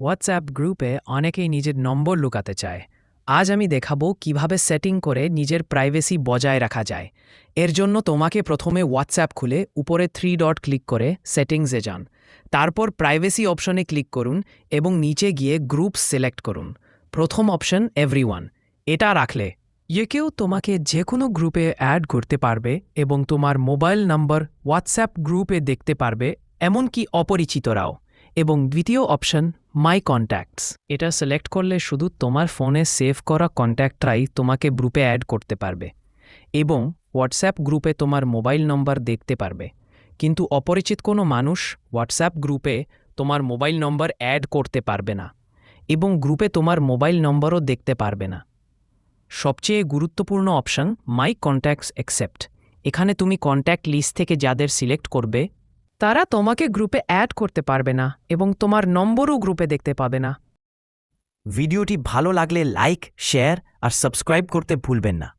WhatsApp গ্রুপে অনেকেই নিজের নম্বর লুকাতে চায়। আজ আমি দেখাবো কীভাবে সেটিং করে নিজের প্রাইভেসি বজায় রাখা যায়। এর জন্য তোমাকে প্রথমে হোয়াটসঅ্যাপ খুলে উপরে থ্রি ডট ক্লিক করে সেটিংসে যান। তারপর প্রাইভেসি অপশনে ক্লিক করুন এবং নিচে গিয়ে গ্রুপ সিলেক্ট করুন। প্রথম অপশন এভরিওয়ান এটা রাখলে যে কেউ তোমাকে যে কোনো গ্রুপে অ্যাড করতে পারবে এবং তোমার মোবাইল নম্বর হোয়াটসঅ্যাপ গ্রুপে দেখতে পারবে, এমনকি অপরিচিতরাও। এবং দ্বিতীয় অপশন মাই কন্ট্যাক্টস এটা সিলেক্ট করলে শুধু তোমার ফোনে সেভ করা কন্ট্যাক্টরাই তোমাকে গ্রুপে অ্যাড করতে পারবে এবং হোয়াটসঅ্যাপ গ্রুপে তোমার মোবাইল নম্বর দেখতে পারবে। কিন্তু অপরিচিত কোনো মানুষ হোয়াটসঅ্যাপ গ্রুপে তোমার মোবাইল নম্বর অ্যাড করতে পারবে না এবং গ্রুপে তোমার মোবাইল নম্বরও দেখতে পারবে না। সবচেয়ে গুরুত্বপূর্ণ অপশন মাই কন্ট্যাক্টস অ্যাকসেপ্ট এখানে তুমি কন্ট্যাক্ট লিস্ট থেকে যাদের সিলেক্ট করবে তারা তোমাকে গ্রুপে অ্যাড করতে পারবে না এবং তোমার নম্বরও গ্রুপে দেখতে পাবে না। ভিডিওটি ভালো লাগলে লাইক, শেয়ার আর সাবস্ক্রাইব করতে ভুলবেন না।